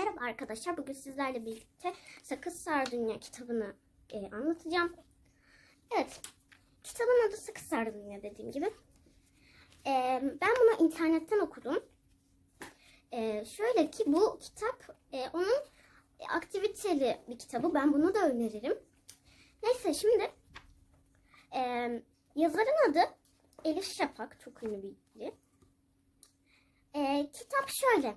Merhaba arkadaşlar. Bugün sizlerle birlikte Sakız Sardunya kitabını e, anlatacağım. Evet. Kitabın adı Sakız Sardunya dediğim gibi. E, ben bunu internetten okudum. E, şöyle ki bu kitap e, onun aktiviteli bir kitabı. Ben bunu da öneririm. Neyse şimdi e, yazarın adı Elif Şafak. Çok ünlü biri. E, kitap şöyle.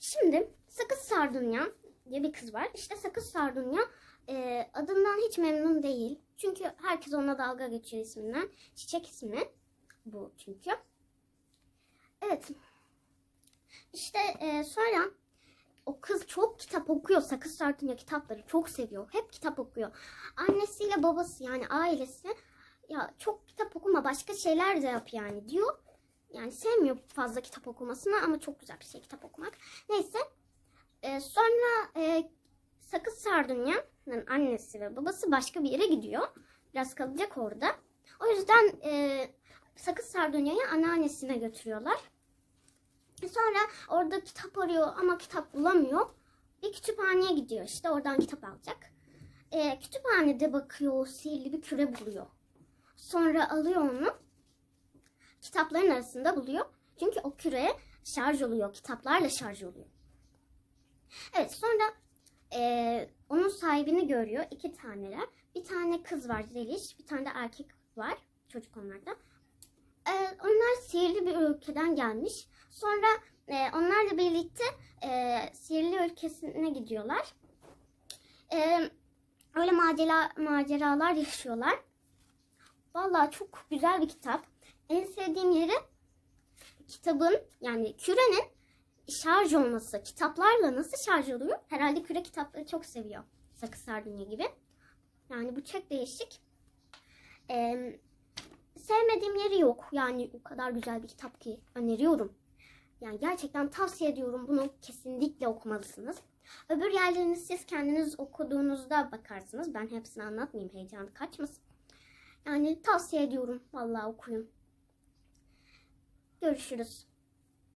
Şimdi Sakız Sardunya diye bir kız var. İşte Sakız Sardunya e, adından hiç memnun değil. Çünkü herkes ona dalga geçiyor isminden. Çiçek ismi bu çünkü. Evet. İşte e, sonra o kız çok kitap okuyor. Sakız Sardunya kitapları çok seviyor. Hep kitap okuyor. Annesiyle babası yani ailesi ya çok kitap okuma başka şeyler de yap yani diyor. Yani sevmiyor fazla kitap okumasını ama çok güzel bir şey kitap okumak. Neyse. Sonra e, Sakız Sardunya'nın annesi ve babası başka bir yere gidiyor. Biraz kalacak orada. O yüzden e, Sakız Sardunya'yı anneannesine götürüyorlar. Sonra orada kitap arıyor ama kitap bulamıyor. Bir kütüphaneye gidiyor. İşte oradan kitap alacak. E, kütüphanede bakıyor, sihirli bir küre buluyor. Sonra alıyor onu kitapların arasında buluyor. Çünkü o küre şarj oluyor. Kitaplarla şarj oluyor. Evet sonra eee, onun sahibini görüyor. iki taneler. Bir tane kız var Zeliş. Bir tane de erkek var. Çocuk onlarda. Eee, onlar sihirli bir ülkeden gelmiş. Sonra eee, onlarla birlikte eee, sihirli ülkesine gidiyorlar. Eee, öyle macera, maceralar yaşıyorlar. Vallahi çok güzel bir kitap. En sevdiğim yeri kitabın yani kürenin şarj olması. Kitaplarla nasıl şarj oluyor? Herhalde küre kitapları çok seviyor. Sakız Sardunya gibi. Yani bu çok değişik. Ee, sevmediğim yeri yok. Yani o kadar güzel bir kitap ki öneriyorum. Yani gerçekten tavsiye ediyorum. Bunu kesinlikle okumalısınız. Öbür yerlerini siz kendiniz okuduğunuzda bakarsınız. Ben hepsini anlatmayayım. Heyecanı kaçmasın. Yani tavsiye ediyorum. Vallahi okuyun. Görüşürüz.